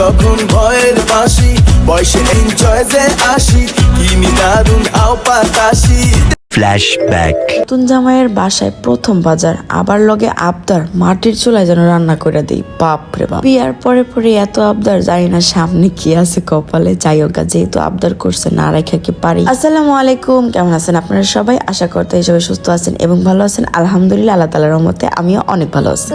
যখন ভয়ের বাসি বয়সে এনজয় যে আসি। কিনি দারুণ আও পাতাসি Flashback. নতুন জামাইয়ের বাসায় প্রথম বাজার, আবার লগে আবদার, মাটির চুলায় যেন রান্না করে দিই। বাপ রে বাপ। বিয়ার পরে পরে এত আবদার, জানি না সামনে কি আছে কপালে। যাই হোক যেহেতু আবদার করছে, না রেখে কি পারি। আসসালামু আলাইকুম, কেমন আছেন আপনারা সবাই? আশা করতে সুস্থ আছেন এবং ভালো আছেন। আলহামদুলিল্লাহ, আল্লাহ তালার রহমতে আমিও অনেক ভালো আছি।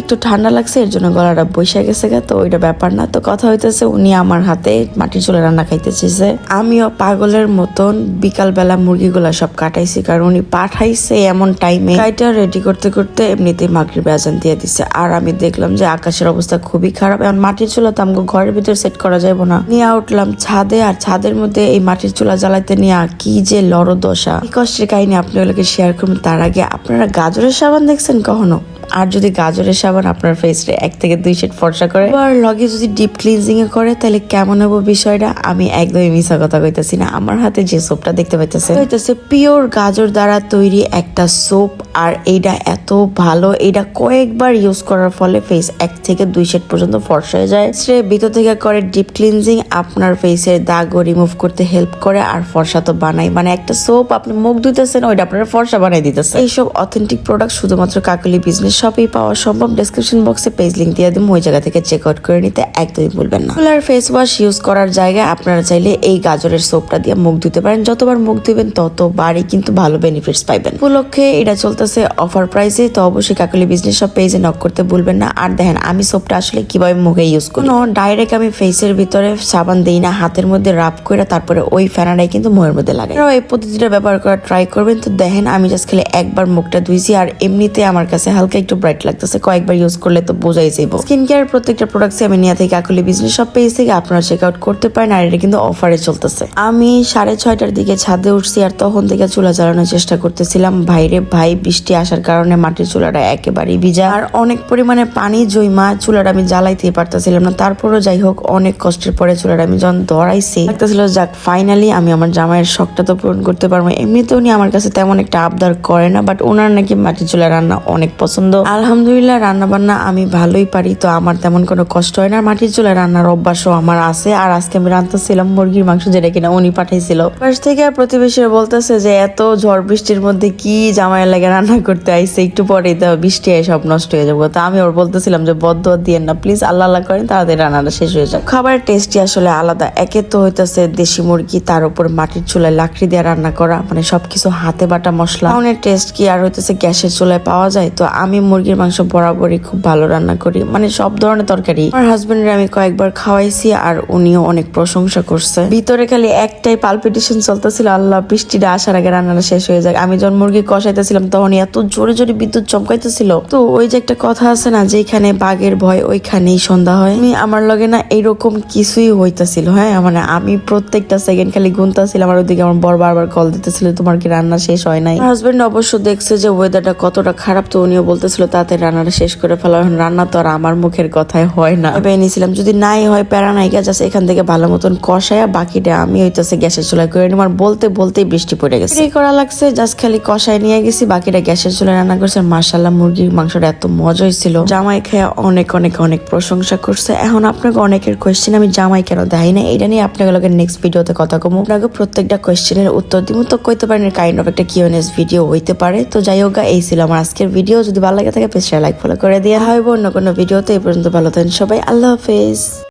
একটু ঠান্ডা লাগছে, এর জন্য গলাটা বসে গেছে গা, তো ওইটা ব্যাপার না। তো কথা হইতেছে, উনি আমার হাতে মাটির চুলা রান্না খাইতে চেয়েছে আমিও পাগলের মতন বিকালবেলা মুরগিগুলা সব কাটাইছি কারণ উনি পাঠাইছে এমন টাইমে কাইটা রেডি করতে করতে এমনিতেই মাগরিব আজান দিয়ে দিছে। আর আমি দেখলাম যে আকাশের অবস্থা খুবই খারাপ। এমন মাটির চুলা তো আমাকে ঘরের ভিতরে সেট করা যাবে না। নিয়ে উঠলাম ছাদে, আর ছাদের মধ্যে এই মাটির চুলা জ্বালাইতে নিয়ে কি যে লড়দশা দশা কষ্টের কাহিনী আপনি ওগুলোকে শেয়ার করুন তার আগে আপনারা গাজরের সাবান দেখছেন কখনো? আর যদি গাজরের সাবান আপনার ফেসে এক থেকে দুই শেড ফর্সা করে আর লগে যদি ডিপ ক্লিনজিং এ করে, তাহলে কেমন হব বিষয়টা? আমি একদমই মিশা কথা কইতাছি না। আমার হাতে যে সোপটা দেখতে পাইতেছে হইতেছে পিওর গাজর দ্বারা তৈরি একটা সোপ আর এইটা এত ভালো এইটা কয়েকবার ইউজ করার ফলে ফেস এক থেকে দুই শেড পর্যন্ত ফর্সা হয়ে যায়। সে ভিতর থেকে করে ডিপ ক্লিনজিং আপনার ফেসের দাগও রিমুভ করতে হেল্প করে আর ফর্সা তো বানাই। মানে একটা সোপ আপনি মুখ ধুইতেছেন ওইটা আপনার ফর্সা বানাই দিতেছে। এইসব অথেন্টিক প্রোডাক্ট শুধুমাত্র কাকলি বিজনেস শপেই পাওয়া সম্ভব। ডেসক্রিপশন বক্সে পেজ লিঙ্ক দিয়ে দিব, ওই জায়গা থেকে চেক আউট করে নিতে একদমই ভুলবেন না। ফুলার ফেস ওয়াশ ইউজ করার জায়গায় আপনারা চাইলে এই গাজরের সোপটা দিয়ে মুখ ধুতে পারেন। যতবার মুখ ধুবেন ততবারই কিন্তু ভালো বেনিফিটস পাইবেন। উপলক্ষে এটা চলতেছে অফার প্রাইসে তো অবশ্যই কাকলি বিজনেস সব পেজে নক করতে ভুলবেন না। আর দেখেন, আমি সোপটা আসলে কীভাবে মুখে ইউজ করি? কোনো ডাইরেক্ট আমি ফেসের ভিতরে সাবান দিই না, হাতের মধ্যে রাব করে তারপরে ওই ফেনাটাই কিন্তু মুখের মধ্যে লাগে এই পদ্ধতিটা ব্যবহার করার ট্রাই করবেন। তো দেখেন, আমি জাস্ট খালি একবার মুখটা ধুইছি আর এমনিতে আমার কাছে হালকা একটু ব্রাইট লাগতেছে। কয়েকবার ইউজ করলে তো বোঝাই যাইব। স্কিন কেয়ার প্রত্যেকটা প্রোডাক্ট আমি নিয়ে থাকি কাকুলি বিজনেস সব পেজ থেকে। আপনারা চেক আউট করতে পারেন আর এটা কিন্তু অফারে চলতেছে। আমি সাড়ে ছয়টার দিকে ছাদে উঠছি আর তখন থেকে চুলা জ্বালানোর চেষ্টা করতেছিলাম। ভাইরে, ভাই বৃষ্টি আসার কারণে মাটির চুলাটা একেবারেই ভিজা। আর অনেক পরিমাণে পানি, জৈমা চুলাটা আমি জ্বালাইতে পারতেছিলাম না। তারপরও যাই হোক, অনেক কষ্টের পরে চুলাটা আমি যখন ধরাইছি, লাগতেছিল, যাক ফাইনালি আমি আমার জামাইয়ের শখটা তো পূরণ করতে পারব। এমনিতে উনি আমার কাছে তেমন একটা আবদার করে না বাট ওনার নাকি মাটির চুলা রান্না অনেক পছন্দ। আলহামদুলিল্লাহ রান্না বান্না আমি ভালোই পারি, তো আমার তেমন কোনো কষ্ট হয় না। মাটির চুলা রান্নার অভ্যাসও আমার আছে, আর আজকে আমি রান্তাছিলাম মুরগির মাংস যেটা কিনা উনি পাঠাইছিল। ফার্স্ট থেকে আর প্রতিবেশীরা বলতেছে যে, এত ঝড় বৃষ্টির মধ্যে কি জামাই লাগে রান্না করতে আইসে, একটু পরেই তো বৃষ্টি আয় সব নষ্ট হয়ে যাব। তো আমি ওর বলতেছিলাম যে বদ্ধ দিয়ে না প্লিজ আল্লাহ আল্লাহ করেন, তাড়াতাড়ি রান্নাটা শেষ হয়ে যাক। খাবারের টেস্টই আসলে আলাদা। একে তো হইতেছে দেশি মুরগি, তার উপর মাটির চুলায় লাকড়ি দিয়ে রান্না করা মানে সবকিছু হাতে বাটা মশলা। অনেক টেস্ট কি আর হইতেছে গ্যাসের চুলায় পাওয়া যায়? তো আমি মুরগির মাংস বরাবরই খুব ভালো রান্না করি মানে সব ধরনের তরকারি। আমার হাজবেন্ডের আমি কয়েকবার খাওয়াইছি আর উনিও অনেক প্রশংসা করছে। ভিতরে খালি একটাই পালপিটেশন চলতেছিল, আল্লাহ, বৃষ্টিটা আসার আগে রান্নাটা শেষ হয়ে যায় আমি যখন মুরগি কষাইতেছিলাম, তখন এত জোরে জোরে বিদ্যুৎ চমকাইতেছিল। তো ওই যে একটা কথা আছে না যেখানে বাঘের ভয় ওইখানেই সন্ধ্যা হয়। আমি আমার লগে না এইরকম কিছুই হইতাছিল হ্যাঁ? মানে আমি প্রত্যেকটা সেকেন্ড খালি গুনতাছিলাম আর ওইদিকে আমার বর বারবার কল দিতেছিল, তোমার কি রান্না শেষ হয় নাই? হাজবেন্ড অবশ্য দেখছে যে ওয়েদারটা কতটা খারাপ, তো উনিও বলতেছিল তাতে রান্নাটা শেষ করে ফেলা, এখন রান্না তো আর আমার মুখের কথায় হয় না। ভেবে নিয়েছিলাম যদি নাই হয়, প্যারা নাই জাস্ট এখান থেকে ভালো মতন কষায়া বাকিটা আমি হইতাছে গ্যাসের চুলায় করে নিলাম আর বলতে, বলতেই বৃষ্টি পড়ে গেছে। করা লাগছে জাস্ট খালি কষায় নিয়ে গেছি, বাকিটা গ্যাসের চুলায় রান্না করছে। মার্শাল্লাহ মুরগির মাংসটা এত মজা হয়েছিল। জামাই খেয়ে অনেক অনেক অনেক প্রশংসা করছে। এখন আপনাকে অনেকের কোয়েশ্চেন আমি জামাই কেন দেয় না এটা নিয়ে আপনাকে নেক্সট ভিডিওতে কথা কমু। আপনাকে প্রত্যেকটা কোয়েশ্চেনের উত্তর দিব তো কইতে পারেন কাইন্ড অফ একটা কিউএনএস ভিডিও হইতে পারে। তো যাই হোক এই ছিল আমার আজকের ভিডিও যদি ভালো লাগে থাকে পেছনে লাইক ফলো করে দেওয়া হয় অন্য কোনো ভিডিওতে এই পর্যন্ত ভালো থাকেন সবাই। আল্লাহ হাফেজ।